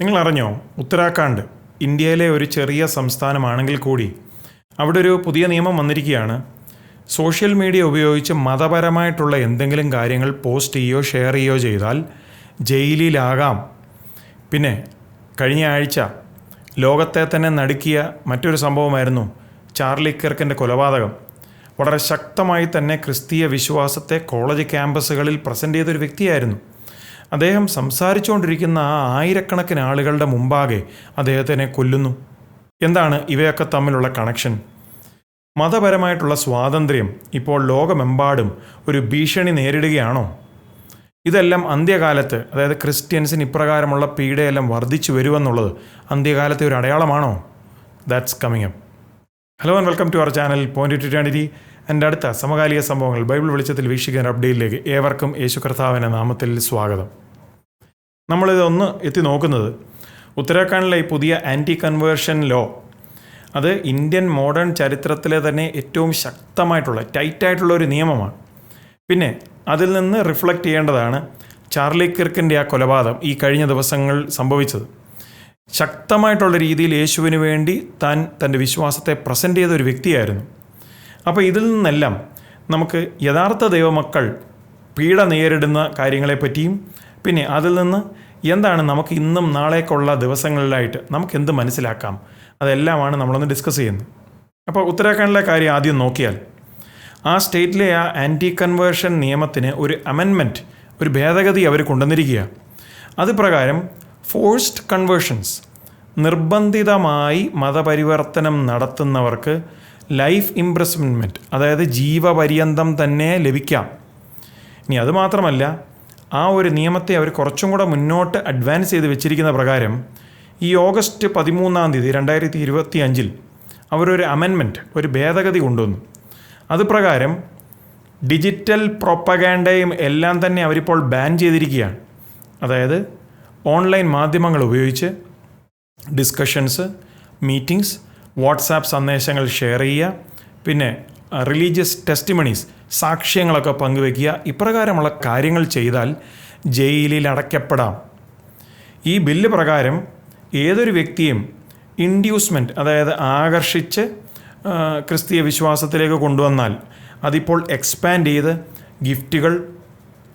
നിങ്ങൾ അറിഞ്ഞോ ഉത്തരാഖണ്ഡ് ഇന്ത്യയിലെ ഒരു ചെറിയ സംസ്ഥാനമാണെങ്കിൽ കൂടി അവിടെ ഒരു പുതിയ നിയമം വന്നിരിക്കുകയാണ്. സോഷ്യൽ മീഡിയ ഉപയോഗിച്ച് മതപരമായിട്ടുള്ള എന്തെങ്കിലും കാര്യങ്ങൾ പോസ്റ്റ് ചെയ്യുകയോ ഷെയർ ചെയ്യുകയോ ചെയ്താൽ ജയിലിലാകാം. പിന്നെ കഴിഞ്ഞ ആഴ്ച ലോകത്തെ തന്നെ നടുക്കിയ മറ്റൊരു സംഭവമായിരുന്നു ചാർലി കിർക്കിന്റെ കൊലപാതകം. വളരെ ശക്തമായി തന്നെ ക്രിസ്തീയ വിശ്വാസത്തെ കോളേജ് ക്യാമ്പസുകളിൽ പ്രസന്റ് ചെയ്തൊരു വ്യക്തിയായിരുന്നു. അദ്ദേഹം സംസാരിച്ചുകൊണ്ടിരിക്കുന്ന ആ ആയിരക്കണക്കിന് ആളുകളുടെ മുമ്പാകെ അദ്ദേഹത്തിനെ കൊല്ലുന്നു. എന്താണ് ഇവയൊക്കെ തമ്മിലുള്ള കണക്ഷൻ? മതപരമായിട്ടുള്ള സ്വാതന്ത്ര്യം ഇപ്പോൾ ലോകമെമ്പാടും ഒരു ഭീഷണി നേരിടുകയാണോ? ഇതെല്ലാം അന്ത്യകാലത്ത് അതായത് ക്രിസ്ത്യൻസിന് ഇപ്രകാരമുള്ള പീഡയെല്ലാം വർദ്ധിച്ചു വരുമെന്നുള്ളത് അന്ത്യകാലത്തെ ഒരു അടയാളമാണോ? That's coming up hello and welcome to our channel point two twenty എന്റെ അടുത്ത സമകാലിക സംഭവങ്ങൾ ബൈബിൾ വെളിച്ചത്തിൽ വീക്ഷിക്കുന്ന അപ്ഡേറ്റിലേക്ക് ഏവർക്കും യേശു കർത്താവിന്റെ നാമത്തിൽ സ്വാഗതം. നമ്മളിതൊന്ന് എത്തി നോക്കുന്നത് ഉത്തരാഖണ്ഡിലെ ഈ പുതിയ ആന്റി കൺവേർഷൻ ലോ അത് ഇന്ത്യൻ മോഡേൺ ചരിത്രത്തിലെ തന്നെ ഏറ്റവും ശക്തമായിട്ടുള്ള ടൈറ്റായിട്ടുള്ള ഒരു നിയമമാണ്. പിന്നെ അതിൽ നിന്ന് റിഫ്ലക്റ്റ് ചെയ്യേണ്ടതാണ് ചാർലി കിർക്കിന്റെ ആ കൊലപാതകം ഈ കഴിഞ്ഞ ദിവസങ്ങൾ സംഭവിച്ചത്. ശക്തമായിട്ടുള്ള രീതിയിൽ യേശുവിന് വേണ്ടി താൻ തന്റെ വിശ്വാസത്തെ പ്രസന്റ് ചെയ്ത ഒരു വ്യക്തിയായിരുന്നു. അപ്പോൾ ഇതിൽ നിന്നെല്ലാം നമുക്ക് യഥാർത്ഥ ദൈവമക്കൾ പീഡ നേരിടുന്ന കാര്യങ്ങളെപ്പറ്റിയും പിന്നെ അതിൽ നിന്ന് എന്താണ് നമുക്ക് ഇന്നും നാളേക്കുള്ള ദിവസങ്ങളിലായിട്ട് നമുക്ക് എന്ത് മനസ്സിലാക്കാം? അതെല്ലാമാണ് നമ്മളൊന്ന് ഡിസ്കസ് ചെയ്യുന്നത്. അപ്പോൾ ഉത്തരാഖണ്ഡിലെ കാര്യം ആദ്യം നോക്കിയാൽ ആ സ്റ്റേറ്റിലെ ആ ആന്റി കൺവേർഷൻ നിയമത്തിന് ഒരു അമെൻമെന്റ് ഒരു ഭേദഗതി അവർ കൊണ്ടുവന്നിരിക്കുക അത് പ്രകാരം ഫോഴ്സ്ഡ് കൺവേർഷൻസ് നിർബന്ധിതമായി മതപരിവർത്തനം നടത്തുന്നവർക്ക് ലൈഫ് ഇംപ്രസ്മെൻമെന്റ് അതായത് ജീവപര്യന്തം തന്നെ ലഭിക്കാം. ഇനി അത് മാത്രമല്ല ആ ഒരു നിയമത്തെ അവർ കുറച്ചും കൂടെ മുന്നോട്ട് അഡ്വാൻസ് ചെയ്ത് വെച്ചിരിക്കുന്ന പ്രകാരം ഈ ഓഗസ്റ്റ് പതിമൂന്നാം തീയതി രണ്ടായിരത്തി ഇരുപത്തി അഞ്ചിൽ അവരൊരു അമെൻമെന്റ് ഒരു ഭേദഗതി കൊണ്ടുവന്നു. അത് പ്രകാരം ഡിജിറ്റൽ പ്രൊപ്പഗാൻഡയും എല്ലാം തന്നെ അവരിപ്പോൾ ബാൻ ചെയ്തിരിക്കുകയാണ്. അതായത് ഓൺലൈൻ മാധ്യമങ്ങൾ ഉപയോഗിച്ച് ഡിസ്കഷൻസ് മീറ്റിംഗ്സ് വാട്സാപ്പ് സന്ദേശങ്ങൾ ഷെയർ ചെയ്യുക. പിന്നെ റിലീജിയസ് ടെസ്റ്റിമണീസ് സാക്ഷ്യങ്ങളൊക്കെ പങ്കുവെക്കുക. ഇപ്രകാരമുള്ള കാര്യങ്ങൾ ചെയ്താൽ ജയിലിൽ അടയ്ക്കപ്പെടാം. ഈ ബില്ല് പ്രകാരം ഏതൊരു വ്യക്തിയും ഇൻഡ്യൂസ്മെന്റ് അതായത് ആകർഷിച്ച് ക്രിസ്തീയ വിശ്വാസത്തിലേക്ക് കൊണ്ടുവന്നാൽ അതിപ്പോൾ എക്സ്പാൻഡ് ചെയ്ത് ഗിഫ്റ്റുകൾ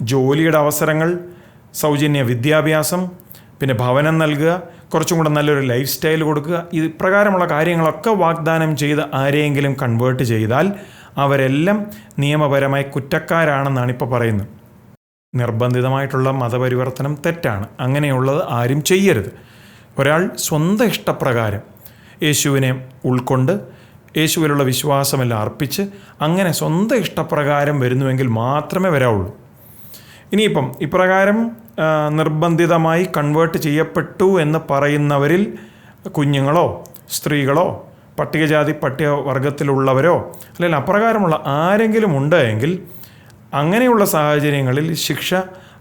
ജോലിയുടെ അവസരങ്ങൾ സൗജന്യ വിദ്യാഭ്യാസം പിന്നെ ഭവനം നൽകുക കുറച്ചും കൂടെ നല്ലൊരു ലൈഫ് സ്റ്റൈൽ കൊടുക്കുക. ഇത് ഇപ്രകാരമുള്ള കാര്യങ്ങളൊക്കെ വാഗ്ദാനം ചെയ്ത് ആരെയെങ്കിലും കൺവേർട്ട് ചെയ്താൽ അവരെല്ലാം നിയമപരമായി കുറ്റക്കാരാണെന്നാണ് ഇപ്പോൾ പറയുന്നത്. നിർബന്ധിതമായിട്ടുള്ള മതപരിവർത്തനം തെറ്റാണ്. അങ്ങനെയുള്ളത് ആരും ചെയ്യരുത്. ഒരാൾ സ്വന്തം ഇഷ്ടപ്രകാരം യേശുവിനെ ഉൾക്കൊണ്ട് യേശുവിലുള്ള വിശ്വാസമെല്ലാം അർപ്പിച്ച് അങ്ങനെ സ്വന്തം ഇഷ്ടപ്രകാരം വരുന്നുവെങ്കിൽ മാത്രമേ വരാവുള്ളൂ. ഇനിയിപ്പം ഇപ്രകാരം നിർബന്ധിതമായി കൺവേർട്ട് ചെയ്യപ്പെട്ടു എന്ന് പറയുന്നവരിൽ കുഞ്ഞുങ്ങളോ സ്ത്രീകളോ പട്ടികജാതി പട്ടികവർഗത്തിലുള്ളവരോ അല്ലെങ്കിൽ അപ്രകാരമുള്ള ആരെങ്കിലും ഉണ്ട് എങ്കിൽ അങ്ങനെയുള്ള സാഹചര്യങ്ങളിൽ ശിക്ഷ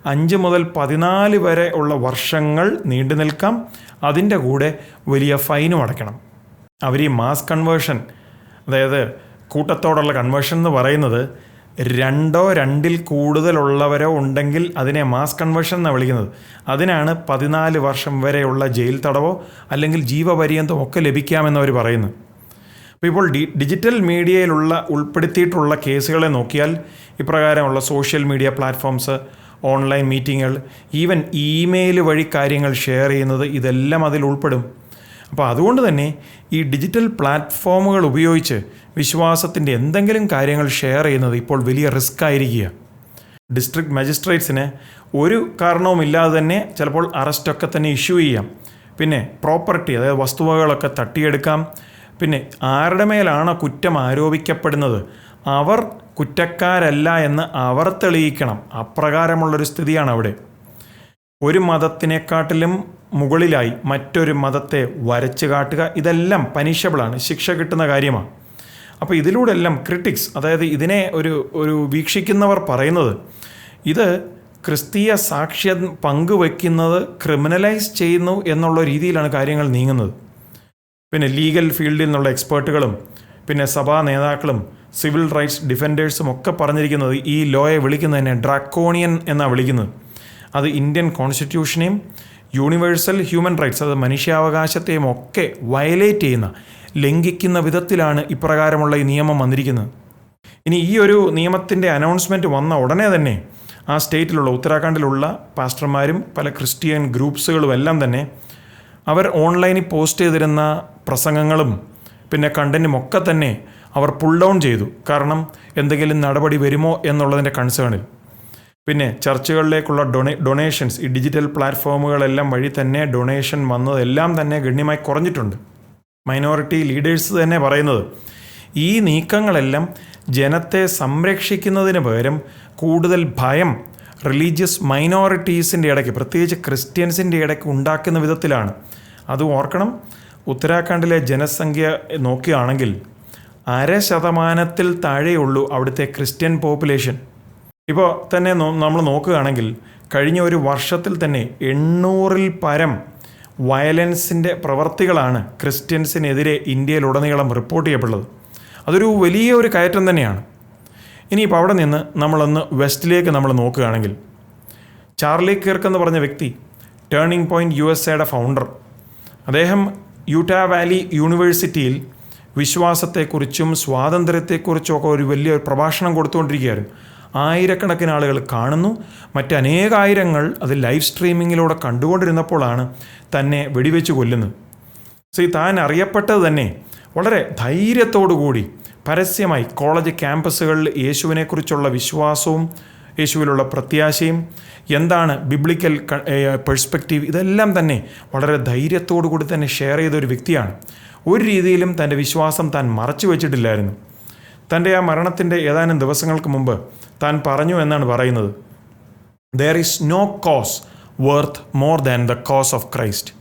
അഞ്ച് മുതൽ പതിനാല് വരെ ഉള്ള വർഷങ്ങൾ നീണ്ടു നിൽക്കാം. അതിന്റെ കൂടെ വലിയ ഫൈനും അടയ്ക്കണം. അവർ ഈ മാസ് കൺവേർഷൻ അതായത് കൂട്ടത്തോടുള്ള കൺവേർഷൻ എന്ന് പറയുന്നത് രണ്ടോ രണ്ടിൽ കൂടുതലുള്ളവരോ ഉണ്ടെങ്കിൽ അതിനെ മാസ് കൺവേർഷൻ എന്നാണ് വിളിക്കുന്നത്. അതിനാണ് പതിനാല് വർഷം വരെയുള്ള ജയിൽ തടവോ അല്ലെങ്കിൽ ജീവപര്യന്തം ഒക്കെ ലഭിക്കാമെന്നവർ പറയുന്നു അപ്പോൾ ഇപ്പോൾ ഡി ഡിജിറ്റൽ മീഡിയയിലുള്ള ഉൾപ്പെടുത്തിയിട്ടുള്ള കേസുകളെ നോക്കിയാൽ ഇപ്രകാരമുള്ള സോഷ്യൽ മീഡിയ പ്ലാറ്റ്ഫോംസ് ഓൺലൈൻ മീറ്റിങ്ങുകൾ ഈവൻ ഇമെയിൽ വഴി കാര്യങ്ങൾ ഷെയർ ചെയ്യുന്നത് ഇതെല്ലാം അതിൽ ഉൾപ്പെടും. അപ്പോൾ അതുകൊണ്ട് തന്നെ ഈ ഡിജിറ്റൽ പ്ലാറ്റ്ഫോമുകൾ ഉപയോഗിച്ച് വിശ്വാസത്തിന്റെ എന്തെങ്കിലും കാര്യങ്ങൾ ഷെയർ ചെയ്യുന്നത് ഇപ്പോൾ വലിയ റിസ്ക് ആയിരിക്കുക ഡിസ്ട്രിക്ട് മജിസ്ട്രേറ്റ്സിന് ഒരു കാരണവുമില്ലാതെ തന്നെ ചിലപ്പോൾ അറസ്റ്റൊക്കെ തന്നെ ഇഷ്യൂ ചെയ്യാം. പിന്നെ പ്രോപ്പർട്ടി അതായത് വസ്തുവകകളൊക്കെ തട്ടിയെടുക്കാം. പിന്നെ ആരുടെ മേലാണ് കുറ്റം ആരോപിക്കപ്പെടുന്നത്? അവർ കുറ്റക്കാരല്ല എന്ന് അവർ തെളിയിക്കണം. അപ്രകാരമുള്ളൊരു സ്ഥിതിയാണ് അവിടെ. ഒരു മതത്തിനെക്കാട്ടിലും മുകളിലായി മറ്റൊരു മതത്തെ വരച്ചു കാട്ടുക ഇതെല്ലാം പനിഷബിളാണ് ശിക്ഷ കിട്ടുന്ന കാര്യമാണ്. അപ്പോൾ ഇതിലൂടെ എല്ലാം ക്രിട്ടിക്സ് അതായത് ഇതിനെ ഒരു ഒരു വീക്ഷിക്കുന്നവർ പറയുന്നത് ഇത് ക്രിസ്തീയ സാക്ഷ്യം പങ്കുവെക്കുന്നത് ക്രിമിനലൈസ് ചെയ്യുന്നു എന്നുള്ള രീതിയിലാണ് കാര്യങ്ങൾ നീങ്ങുന്നത്. പിന്നെ ലീഗൽ ഫീൽഡിൽ നിന്നുള്ള എക്സ്പേർട്ടുകളും പിന്നെ സഭാ നേതാക്കളും സിവിൽ റൈറ്റ്സ് ഡിഫൻഡേഴ്സും ഒക്കെ പറഞ്ഞിരിക്കുന്നത് ഈ ലോയെ വിളിക്കുന്നതിനെ ഡ്രാക്കോണിയൻ എന്നാണ് വിളിക്കുന്നത്. അത് ഇന്ത്യൻ കോൺസ്റ്റിറ്റ്യൂഷനെയും യൂണിവേഴ്സൽ ഹ്യൂമൻ റൈറ്റ്സ് അത് മനുഷ്യാവകാശത്തെയും ഒക്കെ വയലേറ്റ് ചെയ്യുന്ന ലംഘിക്കുന്ന വിധത്തിലാണ് ഇപ്രകാരമുള്ള ഈ നിയമം വന്നിരിക്കുന്നത്. ഇനി ഈ ഒരു നിയമത്തിന്റെ അനൗൺസ്മെന്റ് വന്ന ഉടനെ തന്നെ ആ സ്റ്റേറ്റിലുള്ള ഉത്തരാഖണ്ഡിലുള്ള പാസ്റ്റർമാരും പല ക്രിസ്ത്യൻ ഗ്രൂപ്പ്സുകളും എല്ലാം തന്നെ അവർ ഓൺലൈനിൽ പോസ്റ്റ് ചെയ്തിരുന്ന പ്രസംഗങ്ങളും പിന്നെ കണ്ടന്റും ഒക്കെ തന്നെ അവർ പുൾ ഡൗൺ ചെയ്തു. കാരണം എന്തെങ്കിലും നടപടി വരുമോ എന്നുള്ളതിന്റെ കൺസേണിൽ. പിന്നെ ചർച്ചുകളിലേക്കുള്ള ഡൊണേ ഡൊണേഷൻസ് ഈ ഡിജിറ്റൽ പ്ലാറ്റ്ഫോമുകളെല്ലാം വഴി തന്നെ ഡൊണേഷൻ വന്നതെല്ലാം തന്നെ ഗണ്യമായി കുറഞ്ഞിട്ടുണ്ട്. മൈനോറിറ്റി ലീഡേഴ്സ് തന്നെ പറയുന്നത് ഈ നീക്കങ്ങളെല്ലാം ജനത്തെ സംരക്ഷിക്കുന്നതിന് പകരം കൂടുതൽ ഭയം റിലീജിയസ് മൈനോറിറ്റീസിന്റെ ഇടയ്ക്ക് പ്രത്യേകിച്ച് ക്രിസ്ത്യൻസിന്റെ ഇടയ്ക്ക് ഉണ്ടാക്കുന്ന വിധത്തിലാണ്. അത് ഓർക്കണം ഉത്തരാഖണ്ഡിലെ ജനസംഖ്യ നോക്കുകയാണെങ്കിൽ അര ശതമാനത്തിൽ താഴെയുള്ളൂ അവിടുത്തെ ക്രിസ്ത്യൻ പോപ്പുലേഷൻ. ഇപ്പോൾ തന്നെ നമ്മൾ നോക്കുകയാണെങ്കിൽ കഴിഞ്ഞ ഒരു വർഷത്തിൽ തന്നെ എണ്ണൂറിൽ പരം വയലൻസിന്റെ പ്രവർത്തികളാണ് ക്രിസ്ത്യൻസിനെതിരെ ഇന്ത്യയിലുടനീളം റിപ്പോർട്ട് ചെയ്യപ്പെട്ടത്. അതൊരു വലിയ ഒരു കയറ്റം തന്നെയാണ്. ഇനിയിപ്പോൾ അവിടെ നിന്ന് നമ്മളൊന്ന് വെസ്റ്റിലേക്ക് നമ്മൾ നോക്കുകയാണെങ്കിൽ ചാർലി കിർക്ക് എന്ന് പറഞ്ഞ വ്യക്തി ടേണിംഗ് പോയിന്റ് യു എസ് എയുടെ ഫൗണ്ടർ അദ്ദേഹം യൂട്ടാ വാലി യൂണിവേഴ്സിറ്റിയിൽ വിശ്വാസത്തെക്കുറിച്ചും സ്വാതന്ത്ര്യത്തെക്കുറിച്ചും ഒക്കെ ഒരു വലിയ പ്രഭാഷണം കൊടുത്തുകൊണ്ടിരിക്കുകയായിരുന്നു. ആയിരക്കണക്കിന് ആളുകൾ കാണുന്നു. മറ്റനേകായിരങ്ങൾ അത് ലൈവ് സ്ട്രീമിങ്ങിലൂടെ കണ്ടുകൊണ്ടിരുന്നപ്പോഴാണ് തന്നെ വെടിവെച്ച് കൊല്ലുന്നത്. സോ താൻ അറിയപ്പെട്ടത് തന്നെ വളരെ ധൈര്യത്തോടു കൂടി പരസ്യമായി കോളേജ് ക്യാമ്പസുകളിൽ യേശുവിനെക്കുറിച്ചുള്ള വിശ്വാസവും യേശുവിലുള്ള പ്രത്യാശയും എന്താണ് ബിബ്ലിക്കൽ പെർസ്പെക്റ്റീവ് ഇതെല്ലാം തന്നെ വളരെ ധൈര്യത്തോടു കൂടി തന്നെ ഷെയർ ചെയ്ത ഒരു വ്യക്തിയാണ്. ഒരു രീതിയിലും തന്റെ വിശ്വാസം താൻ മറച്ചു വെച്ചിട്ടില്ലായിരുന്നു. തന്റെ ആ മരണത്തിന്റെ ഏതാനും ദിവസങ്ങൾക്ക് മുമ്പ് താൻ പറഞ്ഞു എന്നാണ് പറയുന്നത്. There is no cause worth more than the cause of Christ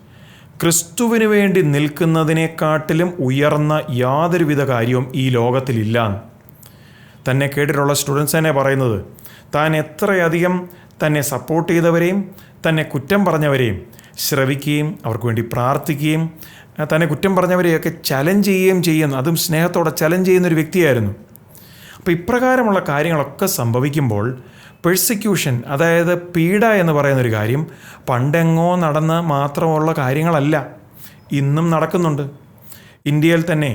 ക്രിസ്തുവിന് വേണ്ടി നിൽക്കുന്നതിനെക്കാട്ടിലും ഉയർന്ന യാതൊരുവിധ കാര്യവും ഈ ലോകത്തിലില്ല. തന്നെ കേട്ടിട്ടുള്ള സ്റ്റുഡൻസ് തന്നെ പറയുന്നത് താൻ എത്രയധികം തന്നെ സപ്പോർട്ട് ചെയ്തവരെയും തന്നെ കുറ്റം പറഞ്ഞവരെയും ശ്രവിക്കുകയും അവർക്ക് വേണ്ടി പ്രാർത്ഥിക്കുകയും തന്നെ കുറ്റം പറഞ്ഞവരെയൊക്കെ ചലഞ്ച് ചെയ്യുകയും ചെയ്യുന്ന അതും സ്നേഹത്തോടെ ചലഞ്ച് ചെയ്യുന്ന ഒരു വ്യക്തിയായിരുന്നു. അപ്പോൾ ഇപ്രകാരമുള്ള കാര്യങ്ങളൊക്കെ സംഭവിക്കുമ്പോൾ പെഴ്സിക്യൂഷൻ അതായത് പീഡ എന്ന് പറയുന്നൊരു കാര്യം പണ്ടെങ്ങോ നടന്ന് മാത്രമുള്ള കാര്യങ്ങളല്ല ഇന്നും നടക്കുന്നുണ്ട്. ഇന്ത്യയിൽ തന്നെ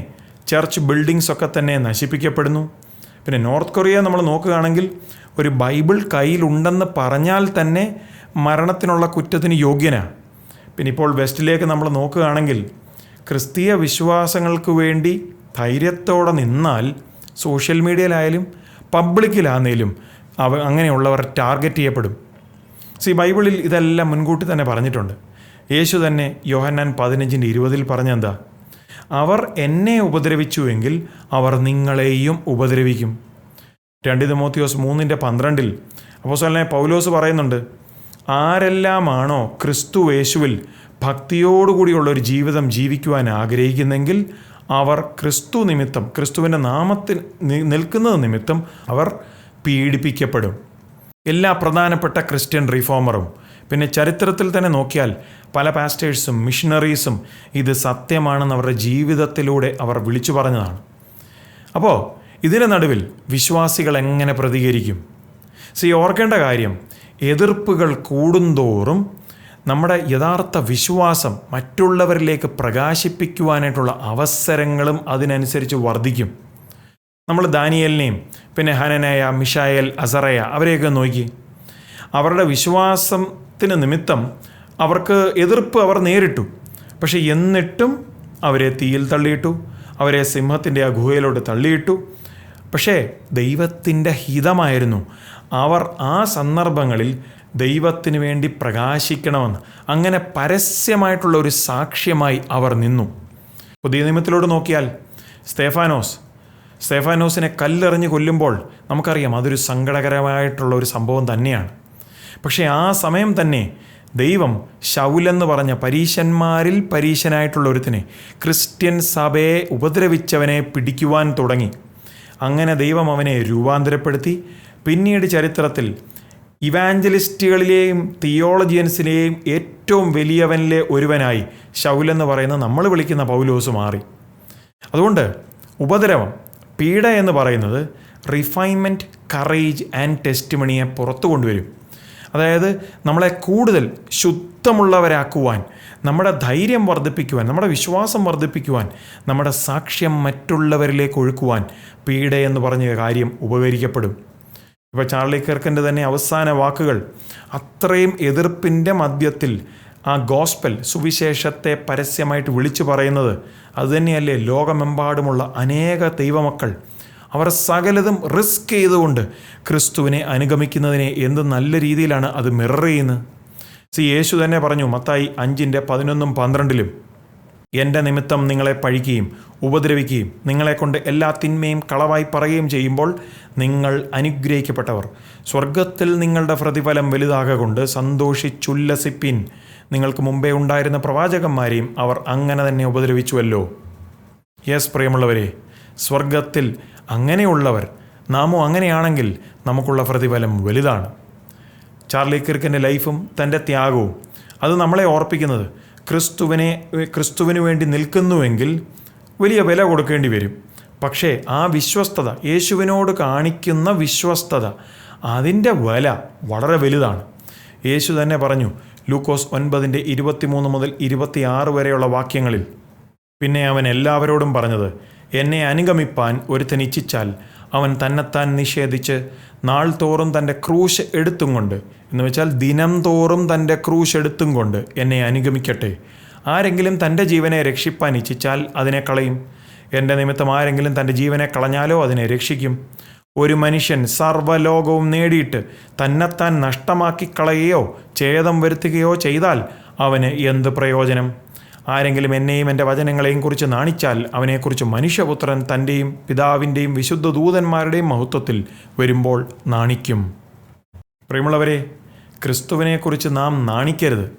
ചർച്ച് ബിൽഡിങ്സ് ഒക്കെ തന്നെ നശിപ്പിക്കപ്പെടുന്നു. പിന്നെ നോർത്ത് കൊറിയ നമ്മൾ നോക്കുകയാണെങ്കിൽ ഒരു ബൈബിൾ കയ്യിലുണ്ടെന്ന് പറഞ്ഞാൽ തന്നെ മരണത്തിനുള്ള കുറ്റത്തിന് യോഗ്യനാണ് പിന്നെ ഇപ്പോൾ വെസ്റ്റിലേക്ക് നമ്മൾ നോക്കുകയാണെങ്കിൽ ക്രിസ്തീയ വിശ്വാസങ്ങൾക്ക് വേണ്ടി ധൈര്യത്തോടെ നിന്നാൽ സോഷ്യൽ മീഡിയയിലായാലും പബ്ലിക്കിലാന്നേലും അവ അങ്ങനെയുള്ളവർ ടാർഗറ്റ് ചെയ്യപ്പെടും. സി ബൈബിളിൽ ഇതെല്ലാം മുൻകൂട്ടി തന്നെ പറഞ്ഞിട്ടുണ്ട്. യേശു തന്നെ യോഹന്നാൻ പതിനഞ്ചിന്റെ ഇരുപതിൽ പറഞ്ഞെന്താ? അവർ എന്നെ ഉപദ്രവിച്ചുവെങ്കിൽ അവർ നിങ്ങളെയും ഉപദ്രവിക്കും. രണ്ട് തിമോത്തിയോസ് മൂന്നിന്റെ പന്ത്രണ്ടിൽ അപ്പോസ്വലനെ പൗലോസ് പറയുന്നുണ്ട് ആരെല്ലാമാണോ ക്രിസ്തു യേശുവിൽ ഭക്തിയോടുകൂടിയുള്ള ഒരു ജീവിതം ജീവിക്കുവാൻ ആഗ്രഹിക്കുന്നെങ്കിൽ അവർ ക്രിസ്തു നിമിത്തം ക്രിസ്തുവിന്റെ നാമത്തിൽ നിൽക്കുന്നത് നിമിത്തം അവർ പീഡിപ്പിക്കപ്പെടും. എല്ലാ പ്രധാനപ്പെട്ട ക്രിസ്ത്യൻ റിഫോമറും പിന്നെ ചരിത്രത്തിൽ തന്നെ നോക്കിയാൽ പല പാസ്റ്റേഴ്സും മിഷണറീസും ഇത് സത്യമാണെന്ന് അവരുടെ ജീവിതത്തിലൂടെ അവർ വിളിച്ചു പറഞ്ഞതാണ്. അപ്പോൾ ഇതിന്റെ നടുവിൽ വിശ്വാസികൾ എങ്ങനെ പ്രതികരിക്കും? സി ഓർക്കേണ്ട കാര്യം എതിർപ്പുകൾ കൂടുന്തോറും നമ്മുടെ യഥാർത്ഥ വിശ്വാസം മറ്റുള്ളവരിലേക്ക് പ്രകാശിപ്പിക്കുവാനായിട്ടുള്ള അവസരങ്ങളും അതിനനുസരിച്ച് വർദ്ധിക്കും. നമ്മൾ ദാനിയലിനെയും പിന്നെ ഹനനായ മിഷായൽ അസറയ അവരെയൊക്കെ നോക്കി. അവരുടെ വിശ്വാസത്തിന് നിമിത്തം അവർക്ക് എതിർപ്പ് അവർ നേരിട്ടു. പക്ഷെ എന്നിട്ടും അവരെ തീയിൽ തള്ളിയിട്ടു അവരെ സിംഹത്തിന്റെ ആ ഗുഹയിലോട്ട് തള്ളിയിട്ടു. പക്ഷേ ദൈവത്തിന്റെ ഹിതമായിരുന്നു. അവർ ആ സന്ദർഭങ്ങളിൽ ദൈവത്തിന് വേണ്ടി പ്രകാശിക്കണമെന്ന്. അങ്ങനെ പരസ്യമായിട്ടുള്ള ഒരു സാക്ഷ്യമായി അവർ നിന്നു. പുതിയ നിയമത്തിലോട് നോക്കിയാൽ സ്തേഫാനോസ്. സ്തേഫാനോസിനെ കല്ലെറിഞ്ഞ് കൊല്ലുമ്പോൾ നമുക്കറിയാം അതൊരു സങ്കടകരമായിട്ടുള്ള ഒരു സംഭവം തന്നെയാണ്. പക്ഷേ ആ സമയം തന്നെ ദൈവം ശൗലെന്ന് പറഞ്ഞ പരീശന്മാരിൽ പരീശനായിട്ടുള്ള ഒരുത്തിനെ ക്രിസ്ത്യൻ സഭയെ ഉപദ്രവിച്ചവനെ പിടിക്കുവാൻ തുടങ്ങി. അങ്ങനെ ദൈവം അവനെ രൂപാന്തരപ്പെടുത്തി. പിന്നീട് ചരിത്രത്തിൽ ഇവാഞ്ചലിസ്റ്റുകളിലെയും തിയോളജിയൻസിലെയും ഏറ്റവും വലിയവനിലെ ഒരുവനായി ശൗലെന്ന് പറയുന്ന നമ്മൾ വിളിക്കുന്ന പൗലോസ് മാറി. അതുകൊണ്ട് ഉപദ്രവം പീഡ എന്ന് പറയുന്നത് റിഫൈൻമെന്റ് കറേജ് ആൻഡ് ടെസ്റ്റ് മണിയെ പുറത്തു കൊണ്ടുവരും. അതായത് നമ്മളെ കൂടുതൽ ശുദ്ധമുള്ളവരാക്കുവാൻ നമ്മുടെ ധൈര്യം വർദ്ധിപ്പിക്കുവാൻ നമ്മുടെ വിശ്വാസം വർദ്ധിപ്പിക്കുവാൻ നമ്മുടെ സാക്ഷ്യം മറ്റുള്ളവരിലേക്ക് ഒഴുക്കുവാൻ പീഡ എന്ന് പറഞ്ഞ കാര്യം ഉപകരിക്കപ്പെടും. ഇപ്പോൾ ചാർലി കിർക്കന്റെ തന്നെ അവസാന വാക്കുകൾ. അത്രയും എതിർപ്പിന്റെ മധ്യത്തിൽ ആ ഗോസ്പൽ സുവിശേഷത്തെ പരസ്യമായിട്ട് വിളിച്ചു പറയുന്നത് അതുതന്നെയല്ലേ ലോകമെമ്പാടുമുള്ള അനേക ദൈവമക്കൾ. അവർ സകലതും റിസ്ക് ചെയ്തുകൊണ്ട് ക്രിസ്തുവിനെ അനുഗമിക്കുന്നതിനെ എന്ത് നല്ല രീതിയിലാണ് അത് മിറർ ചെയ്യുന്നത്. സി യേശു തന്നെ പറഞ്ഞു മത്തായി അഞ്ചിന്റെ പതിനൊന്നും പന്ത്രണ്ടിലും എന്റെ നിമിത്തം നിങ്ങളെ പഴിക്കുകയും ഉപദ്രവിക്കുകയും നിങ്ങളെക്കൊണ്ട് എല്ലാ തിന്മയും കളവായി പറയുകയും ചെയ്യുമ്പോൾ നിങ്ങൾ അനുഗ്രഹിക്കപ്പെട്ടവർ. സ്വർഗത്തിൽ നിങ്ങളുടെ പ്രതിഫലം വലുതാകൊണ്ട് സന്തോഷിച്ചുല്ലസിപ്പിൻ. നിങ്ങൾക്ക് മുമ്പേ ഉണ്ടായിരുന്ന പ്രവാചകന്മാരെയും അവർ അങ്ങനെ തന്നെ ഉപദ്രവിച്ചുവല്ലോ. യെസ് പ്രിയമുള്ളവരെ സ്വർഗത്തിൽ അങ്ങനെയുള്ളവർ നാമോ അങ്ങനെയാണെങ്കിൽ നമുക്കുള്ള പ്രതിഫലം വലുതാണ്. ചാർലി കിർക്കിന്റെ ലൈഫും തന്റെ ത്യാഗവും അത് നമ്മളെ ഓർപ്പിക്കുന്നത് ക്രിസ്തുവിനെ ക്രിസ്തുവിന് വേണ്ടി നിൽക്കുന്നുവെങ്കിൽ വലിയ വില കൊടുക്കേണ്ടി വരും. പക്ഷേ ആ വിശ്വസ്തത യേശുവിനോട് കാണിക്കുന്ന വിശ്വസ്തത അതിന്റെ വില വളരെ വലുതാണ്. യേശു തന്നെ പറഞ്ഞു ലൂക്കോസ് ഒൻപതിന്റെ ഇരുപത്തിമൂന്ന് മുതൽ ഇരുപത്തിയാറ് വരെയുള്ള വാക്യങ്ങളിൽ. പിന്നെ അവൻ എല്ലാവരോടും പറഞ്ഞത് എന്നെ അനുഗമിപ്പാൻ ഒരുത്തൻ ഇച്ഛിച്ചാൽ അവൻ തന്നെത്താൻ നിഷേധിച്ച് നാൾ തോറും തന്റെ ക്രൂശ് എടുത്തും കൊണ്ട് എന്ന് വെച്ചാൽ ദിനം തോറും തന്റെ ക്രൂശ് എടുത്തും കൊണ്ട് എന്നെ അനുഗമിക്കട്ടെ. ആരെങ്കിലും തന്റെ ജീവനെ രക്ഷിപ്പാൻ ഇച്ഛിച്ചാൽ അതിനെ കളയും. എന്റെ നിമിത്തം ആരെങ്കിലും തന്റെ ജീവനെ കളഞ്ഞാലോ അതിനെ രക്ഷിക്കും. ഒരു മനുഷ്യൻ സർവലോകവും നേടിയിട്ട് തന്നെത്താൻ നഷ്ടമാക്കി കളയുകയോ ഛേദം വരുത്തുകയോ ചെയ്താൽ അവന് എന്ത് പ്രയോജനം? ആരെങ്കിലും എന്നെയും എന്റെ വചനങ്ങളെയും കുറിച്ച് നാണിച്ചാൽ അവനെക്കുറിച്ച് മനുഷ്യപുത്രൻ തന്റെയും പിതാവിന്റെയും വിശുദ്ധ ദൂതന്മാരുടെയും മഹത്വത്തിൽ വരുമ്പോൾ നാണിക്കും. പ്രിയമുള്ളവരെ ക്രിസ്തുവിനെക്കുറിച്ച് നാം നാണിക്കരുത്.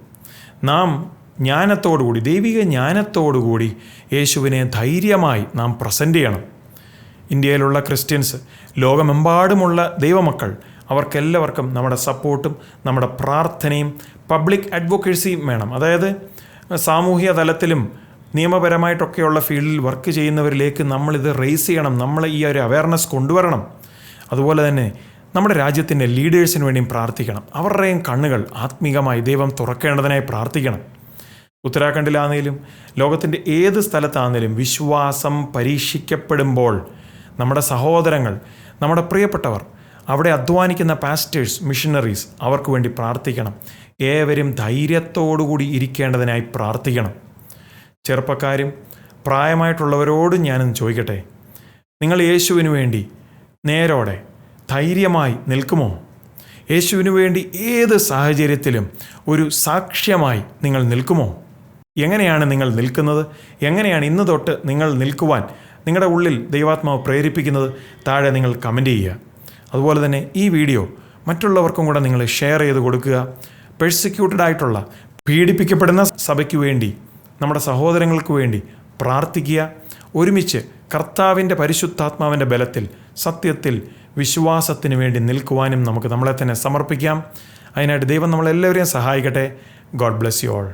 നാം ജ്ഞാനത്തോടുകൂടി ദൈവിക ജ്ഞാനത്തോടുകൂടി യേശുവിനെ ധൈര്യമായി നാം പ്രസന്റ് ചെയ്യണം. ഇന്ത്യയിലുള്ള ക്രിസ്ത്യൻസ് ലോകമെമ്പാടുമുള്ള ദൈവമക്കൾ അവർക്കെല്ലാവർക്കും നമ്മുടെ സപ്പോർട്ടും നമ്മുടെ പ്രാർത്ഥനയും പബ്ലിക് അഡ്വക്കേസിയും വേണം. അതായത് സാമൂഹ്യ തലത്തിലും നിയമപരമായിട്ടൊക്കെയുള്ള ഫീൽഡിൽ വർക്ക് ചെയ്യുന്നവരിലേക്ക് നമ്മളിത് റേസ് ചെയ്യണം. നമ്മൾ ഈ ഒരു അവയർനെസ് കൊണ്ടുവരണം. അതുപോലെ തന്നെ നമ്മുടെ രാജ്യത്തിന്റെ ലീഡേഴ്സിന് വേണ്ടിയും പ്രാർത്ഥിക്കണം. അവരുടെയും കണ്ണുകൾ ആത്മീകമായി ദൈവം തുറക്കേണ്ടതിനായി പ്രാർത്ഥിക്കണം. ഉത്തരാഖണ്ഡിലാണെങ്കിലും ലോകത്തിന്റെ ഏത് സ്ഥലത്താണെങ്കിലും വിശ്വാസം പരീക്ഷിക്കപ്പെടുമ്പോൾ നമ്മുടെ സഹോദരങ്ങൾ നമ്മുടെ പ്രിയപ്പെട്ടവർ അവിടെ അധ്വാനിക്കുന്ന പാസ്റ്റേഴ്സ് മിഷനറീസ് അവർക്ക് വേണ്ടി പ്രാർത്ഥിക്കണം. ഏവരും ധൈര്യത്തോടുകൂടി ഇരിക്കേണ്ടതിനായി പ്രാർത്ഥിക്കണം. ചെറുപ്പക്കാരും പ്രായമായിട്ടുള്ളവരോടും ഞാനൊന്ന് ചോദിക്കട്ടെ? നിങ്ങൾ യേശുവിന് വേണ്ടി നേരോടെ ധൈര്യമായി നിൽക്കുമോ? യേശുവിനു വേണ്ടി ഏത് സാഹചര്യത്തിലും ഒരു സാക്ഷ്യമായി നിങ്ങൾ നിൽക്കുമോ? എങ്ങനെയാണ് നിങ്ങൾ നിൽക്കുന്നത്? എങ്ങനെയാണ് ഇന്ന് തൊട്ട് നിങ്ങൾ നിൽക്കുവാൻ നിങ്ങളുടെ ഉള്ളിൽ ദൈവാത്മാവ് പ്രേരിപ്പിക്കുന്നത്? താഴെ നിങ്ങൾ കമന്റ് ചെയ്യുക. അതുപോലെ തന്നെ ഈ വീഡിയോ മറ്റുള്ളവർക്കും കൂടെ നിങ്ങൾ ഷെയർ ചെയ്ത് കൊടുക്കുക. പെർസിക്യൂട്ടഡ് ആയിട്ടുള്ള പീഡിപ്പിക്കപ്പെടുന്ന സഭയ്ക്ക് വേണ്ടി നമ്മുടെ സഹോദരങ്ങൾക്ക് വേണ്ടി പ്രാർത്ഥിക്കുക. ഒരുമിച്ച് കർത്താവിന്റെ പരിശുദ്ധാത്മാവിന്റെ ബലത്തിൽ സത്യത്തിൽ വിശ്വാസത്തിന് വേണ്ടി നിൽക്കുവാനും നമുക്ക് നമ്മളെ തന്നെ സമർപ്പിക്കാം. അതിനായിട്ട് ദൈവം നമ്മളെല്ലാവരെയും സഹായിക്കട്ടെ. God bless you all